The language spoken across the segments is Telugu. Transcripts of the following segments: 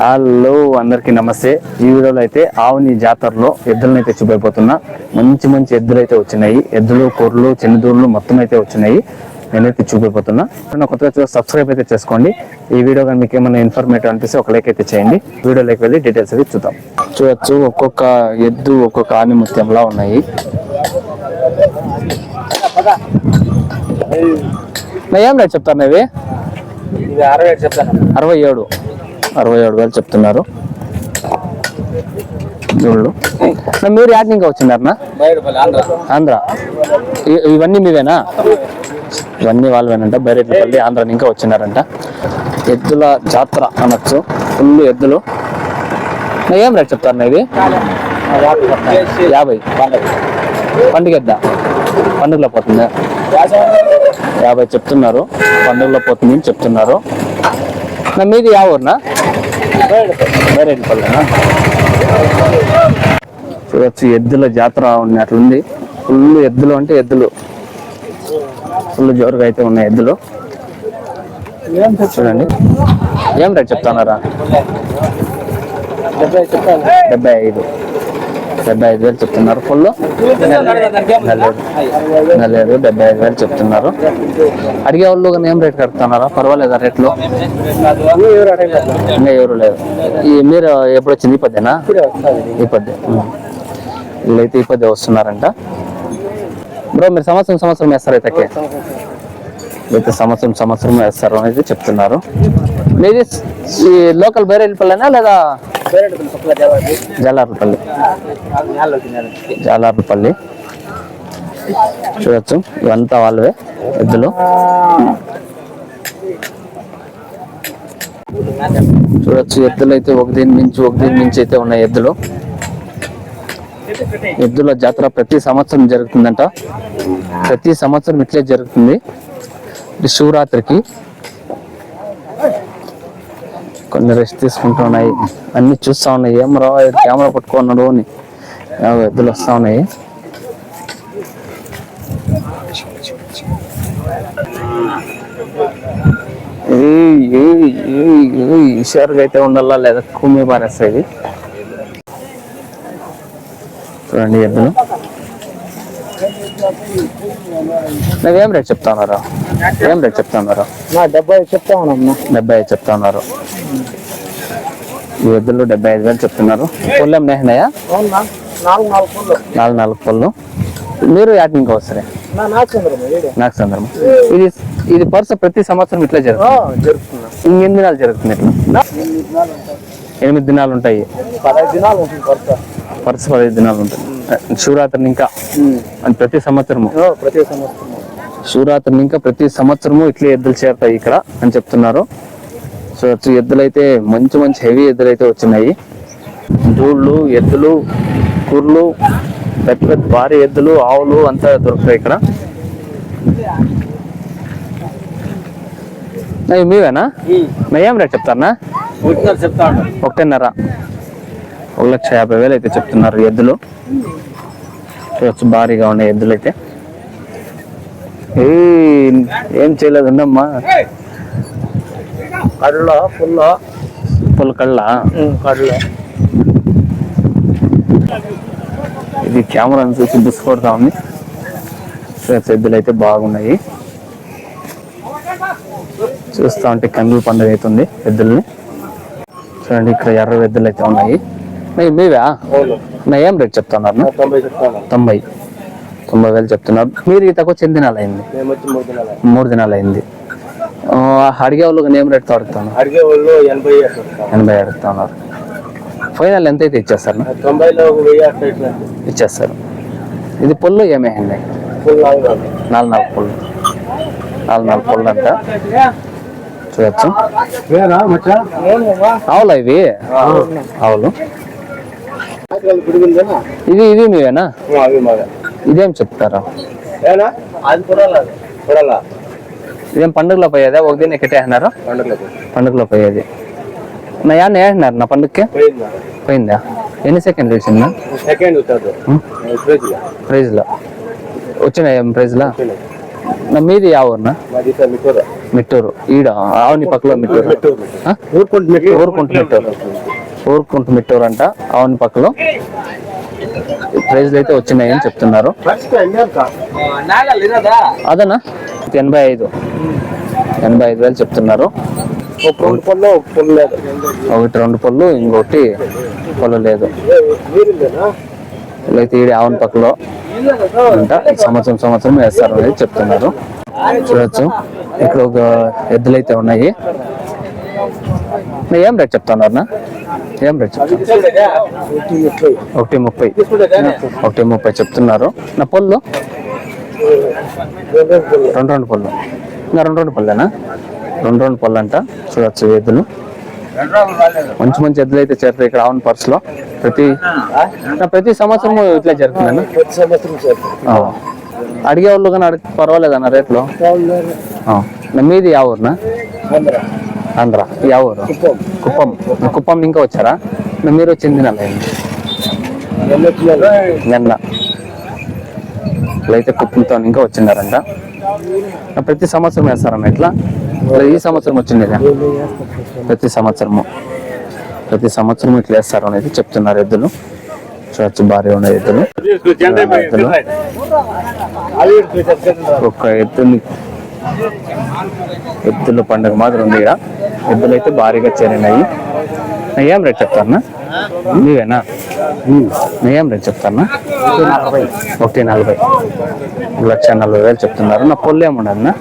హలో అందరికీ నమస్తే. ఈ వీడియోలో అయితే ఆవుని జాతరలో ఎద్దులను అయితే చూపైపోతున్నా మంచి మంచి ఎద్దులు అయితే వచ్చినాయి. ఎద్దులు కొర్రలు చిన్నదూరులు మొత్తం అయితే వచ్చినాయి. నేనైతే చూపైపోతున్నా కొత్తగా చూసి సబ్స్క్రైబ్ అయితే చేసుకోండి. ఈ వీడియో కానీ మీకు ఏమైనా ఇన్ఫర్మేటివ్ అనిపిస్తే ఒక లైక్ అయితే చేయండి. వీడియోలోకి వెళ్ళి డీటెయిల్స్ అయితే చూద్దాం. చూడొచ్చు ఒక్కొక్క ఎద్దు ఒక్కొక్క ఆని ముత్యంలా ఉన్నాయి. ఏం రేట్ చెప్తాను ఇవి? ఇది అరవై ఏడు చెప్తాను. అరవై ఏడు. అరవై ఏడు వేలు చెప్తున్నారు. జోళ్ళు. మీరు యాడ్ ఇంకా వచ్చినారనా ఆంధ్ర. ఇవన్నీ మీవేనా? ఇవన్నీ వాళ్ళవేనంట. బైరెడ్లపల్లి ఆంధ్ర ఇంకా వచ్చినారంట. ఎద్దుల జాతర అనొచ్చు. ఫుల్ ఎద్దులు. ఏం రేట్ చెప్తారన్నా ఇది? యాభై. పండుగ ఎద్దా పండుగలో పోతుందా? యాభై చెప్తున్నారు. పండుగలో పోతుంది చెప్తున్నారు. నా మీది యా ఊరునా? బైరెడ్లపల్లినా చూడొచ్చు ఎద్దుల జాతర ఉన్నట్లుంది ఫుల్ ఎద్దులు అంటే ఎద్దులు. ఫుల్ జోరుగా అయితే ఉన్నాయి ఎద్దులు. చూడండి. ఏం రేట్ చెప్తున్నారా? డెబ్బై చెప్తాను డెబ్బై ఐదు. డెబ్బై ఐదు వేలు చెప్తున్నారు ఫుల్. నలేదు డెబ్బై ఐదు వేలు చెప్తున్నారు. అడిగే వాళ్ళు కానీ ఏం రేట్ కడుతున్నారా? పర్వాలేదా రేట్లు? ఇంకా ఎవరు లేదు ఈ మీరు ఎప్పుడు వచ్చింది ఈ పద్దేనా? ఈ పద్దే. వీళ్ళైతే ఈ పద్దే వస్తున్నారంట. బ్రో మీరు సంవత్సరం సంవత్సరం వేస్తారు అయితే అయితే సంవత్సరం సంవత్సరం వేస్తారు అనేది చెప్తున్నారు. మీది ఈ లోకల్ బైరేపల్లెనా లేదా జాలార్లపల్లి? జాలార్లపల్లి. చూడొచ్చు ఇవంతా వాళ్ళవే ఎద్దులు. చూడొచ్చు ఎద్దులు అయితే ఒక దీని మించి ఒక దీని మించి అయితే ఉన్నాయి ఎద్దులు. ఎద్దుల జాతర ప్రతి సంవత్సరం జరుగుతుందంట. ప్రతి సంవత్సరం ఇట్లే జరుగుతుంది. శివరాత్రికి కొన్ని రెస్ట్ తీసుకుంటూ ఉన్నాయి. అన్ని చూస్తా ఉన్నాయి. ఏం రా ఈడు కెమెరా పట్టుకున్నాడు అని. ఎద్దులు వస్తా ఉన్నాయి. హుషారుగా అయితే ఉండాలా లేదా? కుమ్మి పారేస్తాయి. చూడండి ఎద్దులు. నువ్వేం రేట్ చెప్తా ఉన్నారా ఏం రేట్ చెప్తా ఉన్నారా డెబ్బై చెప్తా ఉన్నామ్మా డెబ్బై చెప్తా ఉన్నారు ఈ ఎద్దులు డెబ్బై ఐదు వేలు చెప్తున్నారు. పొల్లు ఏమైనా ఉన్నాయా అవునా నాలుగు నాలుగు పళ్ళు మీరు ఇంకా వస్తారే? నాకు సందర్భం ఇది ఇది పర్స ప్రతి సంవత్సరం ఇట్లా జరుగుతుంది. ఇంకెన్ని దినాలు జరుగుతుంది ఇట్లా? ఎనిమిది దినాలు ఉంటాయి. పదహైదు దినాలు ఉంటుంది కొరత పర్స పదిహేను దినాలు ఉంటాయి. శివరాత్రిని ఇంకా ప్రతి సంవత్సరము. ప్రతి సంవత్సరం శివరాత్రిని ఇంకా ప్రతి సంవత్సరము ఇట్లే ఎద్దులు చేరుతాయి ఇక్కడ అని చెప్తున్నారు. సో వచ్చి ఎద్దులు అయితే మంచి మంచి హెవీ ఎద్దులు అయితే వచ్చినాయి. దూళ్ళు ఎద్దులు కుర్లు పెద్ద పెద్ద భారీ ఎద్దులు ఆవులు అంతా దొరుకుతాయి ఇక్కడ. మీవేనా? నా ఏం రేట్ చెప్తారనా? ఒకటిన్నర చెప్తా ఉంటాను ఒకటిన్నర. ఒక లక్ష యాభై వేలు అయితే చెప్తున్నారు ఎద్దులు. చూడొచ్చు భారీగా ఉన్నాయి ఎద్దులు అయితే ఏం చేయలేదు కళ్ళ పుల్ల. పుల్ల కళ్ళ? కళ్ళ. ఇది కెమెరాను చూసి బుస్ కొడతా ఉంది. ఎద్దులు అయితే బాగున్నాయి. చూస్తా ఉంటే కన్నుల పండుగ అవుతుంది ఎద్దుల్ని చూడండి ఇక్కడ ఎర్ర ఎద్దులు అయితే ఉన్నాయి. మీవా? నా ఏం రేట్ చెప్తున్నారు? తొంభై చెప్తాను తొంభై. వేలు చెప్తున్నారు. మీరు ఈ తక్కువ చెంది దినాలు అయింది. మూడు దినాలు అయింది. అడిగే వాళ్ళు ఏం రేట్తో అడుగుతాను. అడిగే వాళ్ళు ఎనభై ఎనభై అడుగుతున్నారు ఫైనల్ ఎంత అయితే ఇచ్చేస్తారు? తొంభైలో ఇచ్చేస్తారు. ఇది పొల్లు ఏమేయండి ఫుల్ నాలుగు నాలుగు. నాలుగు నాలుగు పొల్లు. నాలుగు నాలుగు పొల్లు అంట. చూడొచ్చు. ఆవులా ఇవి? ఆవులు. పిడిగిందేనా? ఇది ఇది మీవేనా? ఇదేం చెప్తారా? ఏనా? అది పురాలా పురాలా ఇదేం పండుగలో పోయేదా? ఒక దీన్ని పండుగలకు పండుగలో పోయేది. నా యాన్న వేసినారు నా పండుగకి? పోయిందా? ఎన్ని సెకండ్ వచ్చిందా సెకండ్ అవుతుంది ఫ్రిడ్జ్లో. ప్రైజ్లో వచ్చినాయి ప్రైజ్లో నా మీది యా ఊరునా? మాది ఇక్కడ మీకు మిట్టూరు. ఈడ? ఆవుని పక్కలో మిట్టూరు? ఊరుకుంటు ఊరుకుంటు మిట్టూరు. ఊరుకుంటు మిట్టూరు అంట. ఆవుని పక్కలో. ప్రైజ్లు అయితే వచ్చినాయని చెప్తున్నారు. అదనా? ఎనభై ఐదు. ఎనభై ఐదు వేలు చెప్తున్నారు. రెండు పళ్ళు లేదు. ఒకటి రెండు పళ్ళు ఇంకొకటి పళ్ళు లేదు. అయితే ఈడ ఆవుని పక్కలో అంట సంవత్సరం సంవత్సరం వేస్తారు అనేది చెప్తున్నారు. చూడొచ్చు. ఇక్కడ ఒక ఎద్దులు అయితే ఉన్నాయి. ఏం రేట్ చెప్తున్నారు ఏం రేట్ చెప్తాను ఒకటి ముప్పై. ఒకటి ముప్పై చెప్తున్నారు. నా పళ్ళు? రెండు రెండు పళ్ళు. ఇంకా రెండు రెండు పళ్ళేనా? రెండు రెండు పళ్ళు అంట చూడొచ్చు ఎద్దులు. మంచి మంచి ఎద్దులు అయితే చేరుతాయి ఇక్కడ ఆవున్ పర్స్లో ప్రతి ప్రతి సంవత్సరం ఇట్లా జరుగుతుందన్న? ప్రతి సంవత్సరం. అడిగే వాళ్ళు కానీ అడిగి పర్వాలేదన్న రేట్లో? మీది యా ఊరునా? ఆంధ్ర. యా ఊరు? కుప్పం. కుప్పం. ఇంకా వచ్చారా? మీరు వచ్చింది నెల. నిన్న. అయితే కుప్పంతో ఇంకా వచ్చినారంట ప్రతి సంవత్సరం వేస్తారన్న ఇట్లా ఈ సంవత్సరం వచ్చింది ప్రతి సంవత్సరము. ప్రతి సంవత్సరం ఇట్లా వేస్తారు అనేది చెప్తున్నారు ఎద్దులు. చూడొచ్చు భారీ ఉన్నాయి ఎద్దులు. ఎద్దులు ఒక్క ఎద్దుని ఎద్దుల పండుగ మాత్రం ఉంది ఇక్కడ ఎద్దులు అయితే భారీగా చేరినాయి. ఏం రేట్ చెప్తారన్నా నీవేనా నా ఏం రేట్ చెప్తారన్నా ఒకటి నలభై. లక్ష నలభై వేలు చెప్తున్నారు. నా పొల్లు ఏముండదు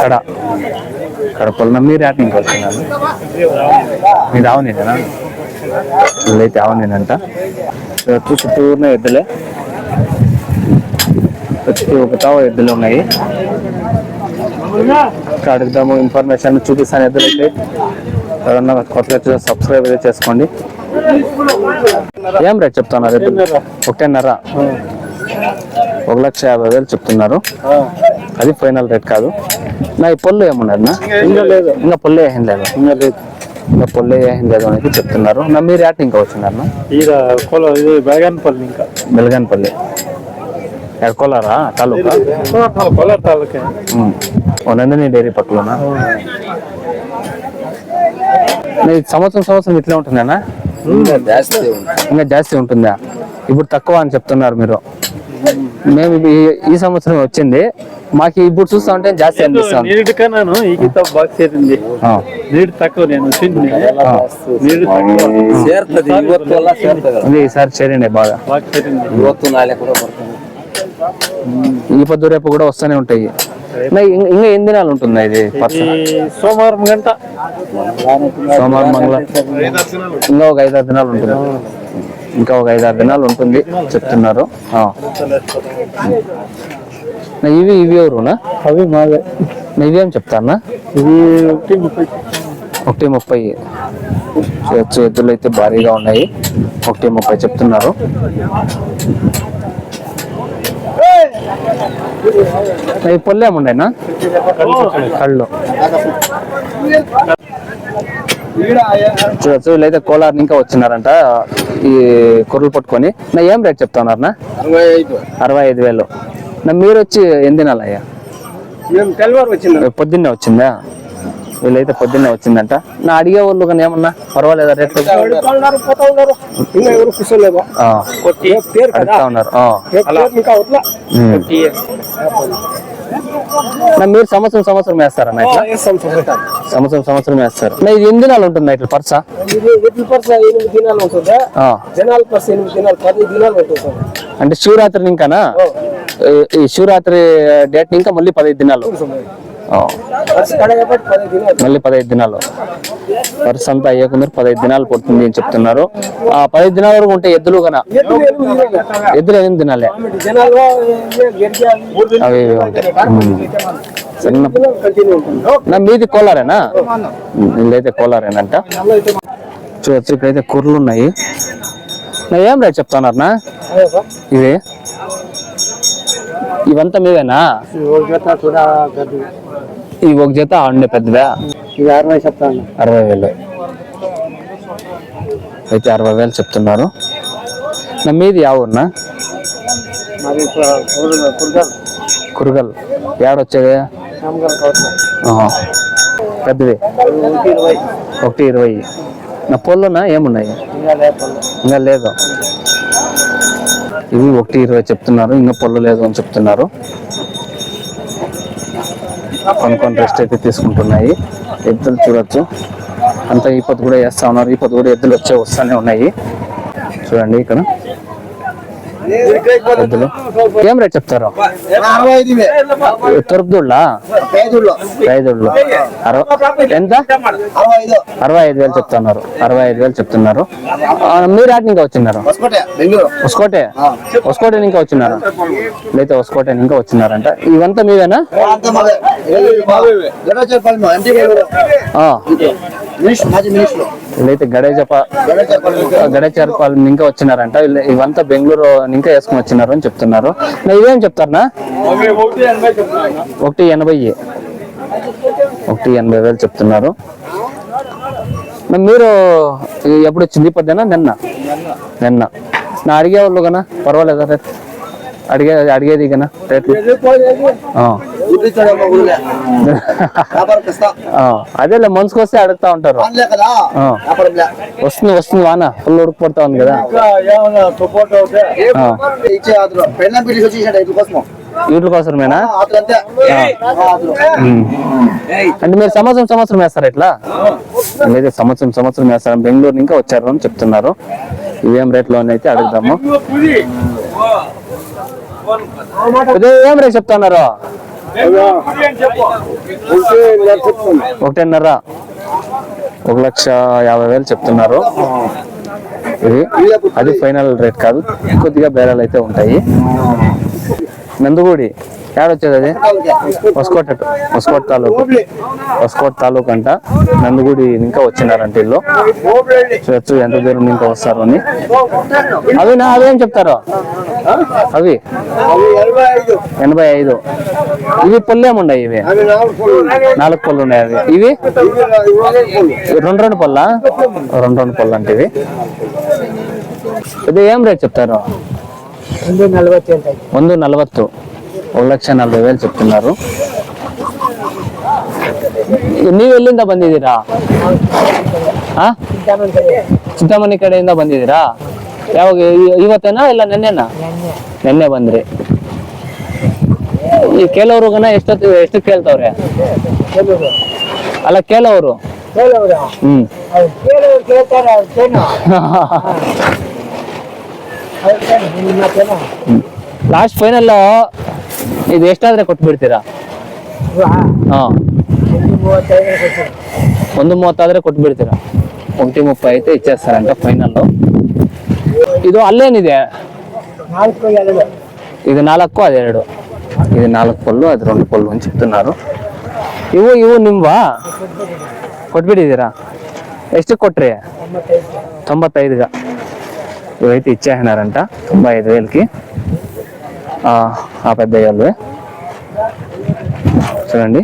కడ. కడ పొల్ల మీరు నుంచి వస్తున్నారు మీరు ఆవునేనా వీళ్ళైతే ఆవునేనంట. వచ్చి చుట్టూరునే ఎద్దులే. ప్రతి ఒక తావ ఎద్దులు ఉన్నాయి. ఇక్కడ అడుగుదాము ఇన్ఫర్మేషన్ చూపిస్తాను ఎద్దులు అయితే ఎవరన్నా కొత్త సబ్స్క్రైబ్ అయితే చేసుకోండి. ఏం రేట్ చెప్తున్నారు? ఒకటిన్నర. ఒక లక్ష యాభై వేలు చెప్తున్నారు. అది ఫైనల్ రేట్ కాదు. నా ఈ పొల్లు ఏమున్నది నా? ఇంకా లేదు. ఇంకా పొల్లు ఏం లేదు. ఇంకా లేదు. ఇంకా పొల్లు ఏం లేదు అనేది చెప్తున్నారు. నా మీరు యాట్ ఇంకా వచ్చినారు బేగానపల్లి ఇంకా. బెలగానపల్లి ఎడకోలారా తాలూకా? కొలర్ తాలూకే. నందిని డైరీ పక్కలోనా నీ సంవత్సరం సంవత్సరం ఇట్లా ఉంటుందేనా ఇంకా జాస్తి ఉంటుందా. ఇప్పుడు తక్కువ అని చెప్తున్నారు మీరు. మేము ఈ సంవత్సరం వచ్చింది. మాకు ఇప్పుడు చూస్తా ఉంటే జాస్తి అనిపిస్తాను నీటి బాగా చేరింది తక్కువ నేను బాగా. ఈ పొద్దు రేపు కూడా వస్తూనే ఉంటాయి. ఇంకా ఎన్ని దినాలు ఉంటుంది ఇది సోమవారం గంట. సోమవారం మంగళ ఇంకా ఒక ఐదారు దినాలు ఉంటుంది. ఇంకా ఒక ఐదారు దినాలు ఉంటుంది చెప్తున్నారు. ఇవి ఇవి ఎవరునా? అవి మావే. ఇవేం చెప్తానా ఇవి ఒకటి ముప్పై. ఒకటి ముప్పై. చేతులు అయితే భారీగా ఉన్నాయి. ఒకటి ముప్పై చెప్తున్నారు. నా ఈ పొల్లు ఏముండేనా కళ్ళు. చూడొచ్చు వీళ్ళైతే కోలార్ ఇంకా వచ్చినారంట. ఈ కుర్రలు పట్టుకొని. నా ఏం రేట్ చెప్తున్నారు నా? అరవై ఐదు వేలు. నా మీరు వచ్చి ఎన్ని పొద్దున్నే వచ్చిందా? వీళ్ళైతే పొద్దున్నే వచ్చిందంట. నా అడిగే వాళ్ళు కానీ ఏమన్నా పర్వాలేదా రేట్లు? అడుగుతా ఉన్నారు. మీరు సంవత్సరం సంవత్సరం వేస్తారన్న ఇట్లా వేస్తాం చూపెట్టాలి సంవత్సరం సంవత్సరం వేస్తారు. ఇది ఎన్ని దినాలు ఉంటుంది ఇట్లా పర్సా? పర్స ఎనిమిది దినాలు ఉంటుందా. ఆ, జనాల పర్స ఎనిమిది దినాలు పది దినాలు ఉంటుంది సార్. అంటే శివరాత్రి ఇంకానా? ఈ- ఈ శివరాత్రి డేట్ ఇంకా మళ్ళీ పదహైదు దినాలు. మళ్ళీ పదహైదు దినాలు. వరుస అంతా అయ్యకుండా పదహైదు దినాలు పడుతుంది అని చెప్తున్నారు. ఆ పదహైదు దినాల వరకు ఉంటే ఎద్దులు కన ఎద్దులు ఎనిమిది దినాలే. అవి ఉంటాయి. నా మీది కోలారేనా? వీళ్ళైతే కోలారేనంట. చూడొచ్చు ఇక్కడైతే కుర్రలు ఉన్నాయి. నా ఏం రేట్ చెప్తున్నారు ఇవి. ఇవంతా మీవేనా? ఈ ఒక జత ఉండే పెద్దదా అరవై చెప్తాను. అరవై వేలు. అయితే అరవై వేలు చెప్తున్నారు. నా మీది యా ఊరునా? కుర్గాలు. ఏడొచ్చేది. పెద్దవి ఒకటి ఇరవై. నా పొల్లునా? ఏమున్నాయి? ఇంకా లేదు. ఇవి ఒకటి ఇరవై చెప్తున్నారు ఇంకా పొల్లు లేదు అని చెప్తున్నారు. కొన్ని కొన్ని రెస్ట్ అయితే తీసుకుంటున్నాయి. ఎద్దులు చూడొచ్చు. అంతా ఈ పొద్దు కూడా వేస్తా ఉన్నారు. ఈ పొద్దు కూడా ఎద్దులు వచ్చే వస్తానే ఉన్నాయి. చూడండి ఇక్కడ. కెమెరా చెప్తారు? తొరుపుదుళ్ళ ఎంత? అరవై ఐదు వేలు చెప్తున్నారు. అరవై ఐదు వేలు చెప్తున్నారు. మీరు ఆటి ఇంకా వచ్చినారు? ఒస్కోటే ఒస్కోటే ఇంకా వచ్చినారు? లేదా ఒస్కోటే ఇంకా వచ్చినారంట. ఇవంతా మీదేనా వీళ్ళైతే గడేజప గడేచర్పాల్ ఇంకా వచ్చినారంట. ఇవంతా బెంగళూరు ఇంకా వేసుకుని వచ్చినారు అని చెప్తున్నారు. ఇవేం చెప్తారనా? ఒకటి ఎనభై ఒకటి ఎనభై వేలు చెప్తున్నారు. మీరు ఎప్పుడు వచ్చింది? పొద్దున నిన్న. నిన్న. నా అడిగే వాళ్ళు కన్నా పర్వాలేదా రేపు? అడిగే అడిగేది ఇకనా రేట్లు. అదేలే మనసుకు వస్తే అడుగుతా ఉంటారు. వస్తుంది వస్తుంది వాన. ఫుల్ ఉడికిపోతా ఉంది కదా. వీటి కోసమేనా? అంటే మీరు సంవత్సరం సంవత్సరం వేస్తారా ఇట్లా? మీదే సంవత్సరం సంవత్సరం వేస్తారా. బెంగళూరు ఇంకా వచ్చారు అని చెప్తున్నారు. ఇవేం రేట్లో అయితే అడుగుదాము. ఏం రేట్ చెప్తున్నారు? ఒకటిన్నర. ఒక లక్ష యాభై వేలు చెప్తున్నారు. ఇది అది ఫైనల్ రేట్ కాదు. కొద్దిగా బేరాలు అయితే ఉంటాయి. నందుగూడి ఏడొచ్చేది అది ಹೊಸಕೋಟೆ ಹೊಸಕೋಟೆ ತಾಲೂಕು ಹೊಸಕೋಟೆ ತಾಲೂಕು అంట నందుగుడి ఇంకా వచ్చినారంట ఇల్లు చూడొచ్చు ఎంత దూరం ఇంకా వస్తారు అని అవి నా అవేం చెప్తారు అవి అవి ఎనభై ఐదు ఎనభై ఐదు ఇవి పొల్లేముండయి ఇవి అవి నాలుగు పూలు నాలుగు పళ్ళు ఉన్నాయి అవి ఇవి రెండు రెండు పళ్ళ రెండు రెండు పళ్ళు అంటే ఇవి ఇది ఏం రేట్ చెప్తారు ಒಂದು ನಲವತ್ತೆಂಟು ಒಂದು ನಲವತ್ತು ఒక లక్ష నలభై వేలు చెప్తున్నారు ನೀವು ಎಲ್ಲಿಂದ ಬಂದಿದ್ದೀರಾ ಆ ಚಿಂತಾಮಣಿ ಕಡೆಯಿಂದ ಬಂದಿದ್ದೀರಾ ಯಾವಾಗ ಇ- ಇವತ್ತೇನಾ ಇಲ್ಲ ನೆನ್ನೆನಾ ನೆನ್ನೆ ಬಂದ್ರಿ ಈ ಕೇಳೋರ್ಗನ ಎಷ್ಟೊತ್ತು ಎಷ್ಟು ಕೇಳ್ತಾವ್ರೆ ಅಲ್ಲ ಕೇಳೋರು ಹ್ಮ್ ಕೇಳೋರು ಕೇಳ್ತಾರೆ ಅವ್ರು ಲಾಸ್ಟ್ ಫೈನಲ್ ಇದು ಎಷ್ಟಾದ್ರೆ ಕೊಟ್ಟು ಬಿಡ್ತೀರಾ? ಹಾಂ. ಒಂದು ಮೂವತ್ತಾದ್ರೆ ಕೊಟ್ಟು ಬಿಡ್ತೀರಾ? ఒకటి ముప్పై అయితే ఇచ్చేస్తారంట ఫైనల్లో ఇది అల్లేనిదే ఇది నాలుగు అది ఏడు ఇది నాలుగు పళ్ళు అది రెండు పళ్ళు అని చెప్తున్నారు ఇవు ఇవు నిమ్వా కొట్టిబిడిదిరా ಎಷ್ಟು ಕೊಟ್ರಿ? ತೊಂಬತ್ತೈದುಗ ಇವೈತೆ ಇಚ್ಛೆ ತೊಂಬೈ ಐದು ವೇಲಕ್ಕೆ ఆ పెద్ద అయ్యాలు చూడండి.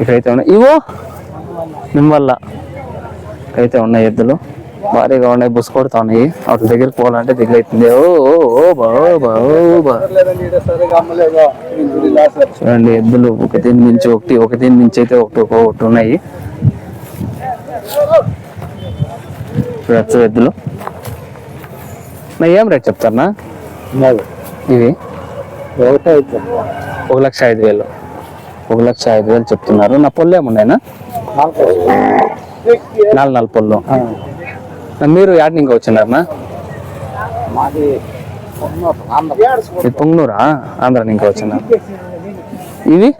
ఇక్కడైతే ఉన్నాయి. ఇవో! నిమ్మల్ల. అయితే ఉన్నాయి ఎద్దులు. భారీగా ఉన్నాయి. బుస్ కొడుతా ఉన్నాయి. వాటి దగ్గరికి పోవాలంటే దిగులు అవుతుంది ఓ ఓ బా చూడండి ఎద్దులు. ఒక దీని నుంచి ఒకటి ఒక దీని నుంచి అయితే ఒకటి ఒకటి ఉన్నాయి. చూడచ్చు ఎద్దులు. నా ఏం రేట్ చెప్తారా ఇవి? ఒక లక్ష ఐదు వేలు. ఒక లక్ష ఐదు వేలు చెప్తున్నారు. నా పొల్లు ఏమున్నాయినా? నాలుగు నాలుగు పొల్లు. మీరు యాడ్ ఇంకా వచ్చినారనా ఇది పొంగనూరా? ఆంధ్ర ఇంకా వచ్చినారు. ఇవి?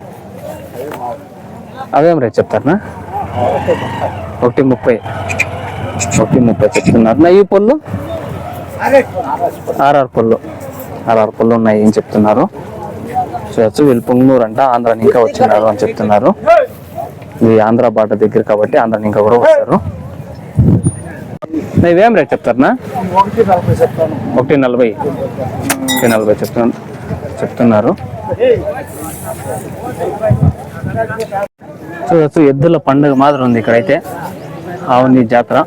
అవేం రేట్ చెప్తారనా ఒకటి ముప్పై. ఒకటి ముప్పై చెప్తున్నారు. నా ఈ పొల్లు. ఆర్ఆర్ పొల్లు. అలా పొల్లు ఉన్నాయి అని చెప్తున్నారు. చూడొచ్చు వీళ్ళు పొంగనూరు అంట ఆంధ్ర ఇంకా వచ్చినారు అని చెప్తున్నారు. ఇది ఆంధ్ర బాట దగ్గర కాబట్టి ఆంధ్ర ఇంకా కూడా వస్తారు. ఇవేం రేట్ చెప్తారనా ఒకటి నలభై. ఒకటి నలభై చెప్తున్నా చెప్తున్నారు చెప్తున్నారు. చూడొచ్చు ఎద్దుల పండుగ మాదిరి ఉంది ఇక్కడైతే. ఆవుని జాతర.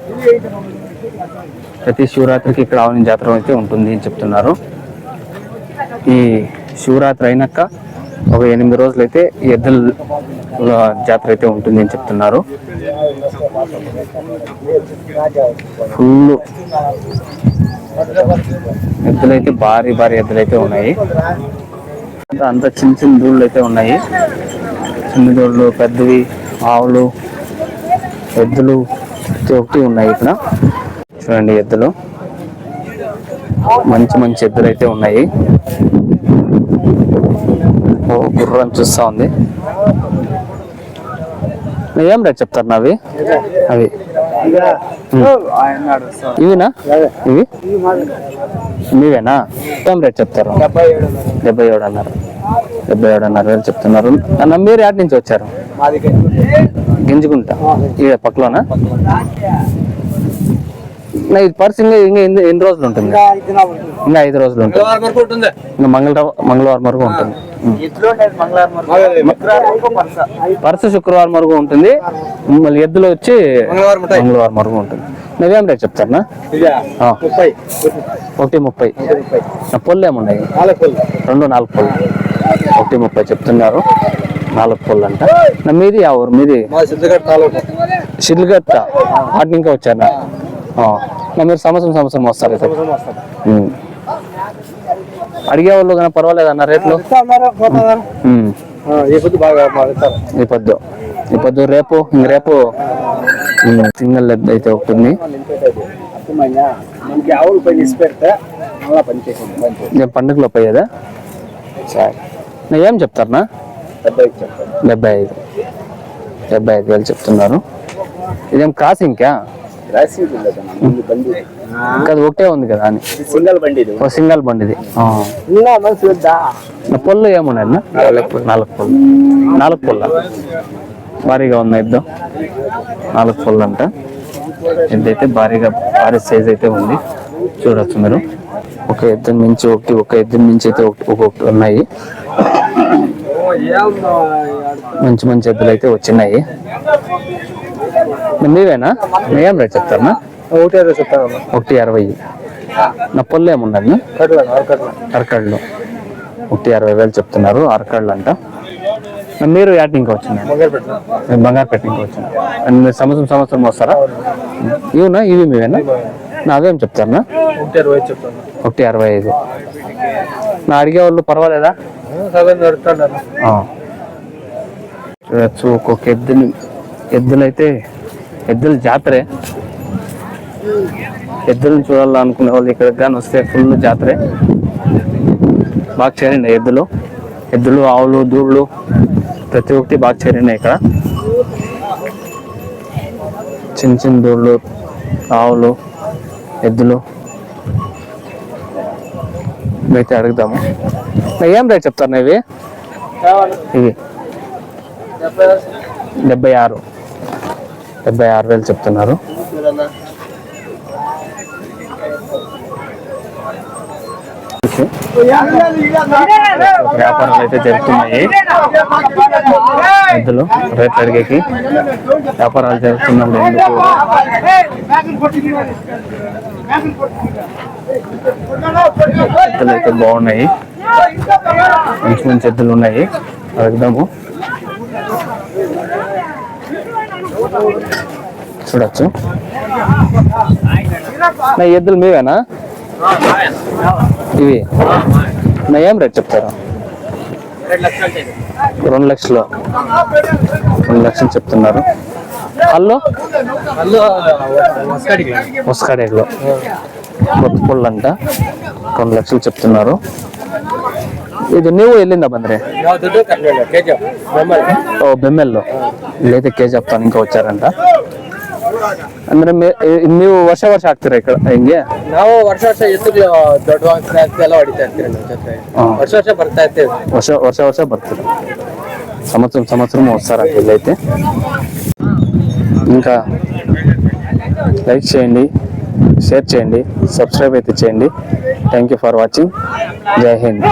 ప్రతి శివరాత్రికి ఇక్కడ ఆవుని జాతర అయితే ఉంటుంది అని చెప్తున్నారు. ఈ శివరాత్రి అయినాక ఒక ఎనిమిది రోజులు అయితే ఎద్దుల జాతర అయితే ఉంటుంది అని చెప్తున్నారు. ఫుల్ ఎద్దులైతే భారీ భారీ ఎద్దులైతే ఉన్నాయి. అంతా చిన్న చిన్న దూళ్ళు అయితే ఉన్నాయి. చిన్న దూళ్ళు పెద్దవి ఆవులు ఎద్దులు ప్రతి ఒక్కటి ఉన్నాయి ఇక్కడ. చూడండి ఎద్దులు. మంచి మంచి ఎద్దులు అయితే ఉన్నాయి. ఓ గుర్రం చూస్తా ఉంది. ఏం రేట్ చెప్తారు నావి అవి. ఇవినా? ఇవి? మీవేనా ఏం రేట్ చెప్తారు? డెబ్బై ఏడు అన్నారు. డెబ్బై ఏడు అన్నారు. వేలు చెప్తున్నారు. అన్న మీరు యాడ్ నుంచి వచ్చారు? గింజుకుంట ఈ పక్కలోనా? ఇది పర్స్ ఇంకా ఇంకా ఎన్ని ఎన్ని రోజులు ఉంటుంది? ఇంకా ఐదు రోజులు ఉంటుంది. ఇంకా మంగళవారం మంగళవారం వరకు ఉంటుంది. పర్సు. శుక్రవారం వరకు ఉంటుంది. మళ్ళీ ఎద్దులు వచ్చి మంగళవారం ఉంటాయి. మంగళవారం వరకు ఉంటుంది. నువ్వేం రేట్ చెప్తారా ఆ, ముప్పై. ఒకటి ముప్పై. నా పొల్లు ఏమున్నాయి? నాలుగు పళ్ళు రెండు నాలుగు పళ్ళు ఒకటి ముప్పై చెప్తున్నారు. నాలుగు పళ్ళు అంట. నా మీది ఆ ఊరు? మీది? మా తాలూకు. షిల్గట్ట వాటిని ఇంకా వచ్చారా మీరు సంవత్సరం సంవత్సరం వస్తారు. అడిగే వాళ్ళు కానీ పర్వాలేదు అన్న రేట్లు. ఈ పొద్దు ఈ పొద్దు. రేపు ఇంక రేపు. సింగల్ లెగ్ అయితే ఉంటుంది నేను పండుగలో పోయేదా? ఏం చెప్తారనా డెబ్బై ఐదు డెబ్బై ఐదు. వేలు చెప్తున్నారు. ఇదేం క్రాస్ ఇంకా ఒకటే ఉంది కదా అని. సింగల్ బండి ఓ సింగల్ బండిది. పొల్లు ఏమున్నాయి? నాలుగు పొల్లు. నాలుగు పొల్ల. భారీగా ఉంది ఎద్దు నాలుగు పొల్లు అంట ఎద్దైతే భారీగా భారీ సైజ్ అయితే ఉంది. చూడొచ్చు మీరు. ఒక ఎద్దు మించి ఒకటి ఒక ఎద్దు మించి అయితే ఒకటి ఒక్కొక్కటి ఉన్నాయి మంచి మంచి ఎద్దులు అయితే వచ్చినాయి. మీవేనా ఏం రేట్ చెప్తారా ఒకటే చెప్తాను ఒకటి అరవై. నా కట్ల కట్ల అరకాళ్ళు ఒకటి అరవై వేలు చెప్తున్నారు అరకాళ్ళు అంట మీరు యాడ్ ఇంకా వచ్చినాయి మొగలు పెట్టిన నేను బంగారు పెట్టి ఇంకా అండ్ మీరు సంవత్సరం సంవత్సరం వస్తారా? ఇవునా? ఇవి మీవేనా? నా అవేం చెప్తారా ఒకటే అరవై ఐదు నా అడిగే వాళ్ళు పర్వాలేదా. చూడొచ్చు ఒక్కొక్క ఎద్దుని ఎద్దులు అయితే ఎద్దుల జాతరే. ఎద్దులను చూడాలనుకునే వాళ్ళు ఇక్కడికి కానీ వస్తే ఫుల్ జాతరే. బాగా చేరండి ఎద్దులు. ఎద్దులు ఆవులు దూళ్ళు ప్రతి ఒక్కటి బాగా చేరండి ఇక్కడ. చిన్న చిన్న దూళ్ళు ఆవులు ఎద్దులు. ఇవైతే అడుగుదాము. ఏం రేట్ చెప్తారు ఇవి? ఇవి. డెబ్బై ఆరు. డెబ్బై ఆరు వేలు చెప్తున్నారు. వ్యాపారాలు అయితే జరుగుతున్నాయి. ఎద్దులు రేట్లు అడిగేకి వ్యాపారాలు జరుగుతున్నప్పుడు ఎందుకు? ఎద్దులు అయితే బాగున్నాయి. మంచి మంచి ఎద్దులు ఉన్నాయి. అడుగుదాము చూడొచ్చు. నా ఎద్దులు మీవేనా? ఇవి. నా ఏం రేట్ చెప్తారు? రెండు లక్షలు. రెండు లక్షలు చెప్తున్నారు. హలో? ముస్కాడేలో కొత్త పుల్లు అంట రెండు లక్షలు చెప్తున్నారు. ಇದು ನೀವು ಎಲ್ಲಿಂದ ಬಂದ್ರಿ ಓ ಬೆಮ್ಮೆಲ್ಲು ಇಲ್ಲೈತೆ ಕೆ ಜಿ ಎಫ್ ತನಿಖೆ ವಿಚಾರ ಅಂತ ಅಂದ್ರೆ ನೀವು ವರ್ಷ ವರ್ಷ ಆಗ್ತೀರಾ ಈ ಕಡೆ ಹಿಂಗೆ ನಾವು ವರ್ಷ ವರ್ಷ ಎತ್ತುಗಳು ದೊಡ್ಡ ಎಲ್ಲ ಹೊಡಿತಾ ಇರ್ತೀವಿ ನಮ್ಮ ವರ್ಷ ವರ್ಷ ಬರ್ತಾ ಇರ್ತೀವಿ ವರ್ಷ ವರ್ಷ ವರ್ಷ ಬರ್ತೀವಿ సంవత్సరం సంవత్సరం వస్తారు వీళ్ళైతే ఇంకా లైక్ చేయండి షేర్ చేయండి సబ్స్క్రైబ్ అయితే చేయండి థ్యాంక్ యూ ఫర్ వాచింగ్. జై హింద్.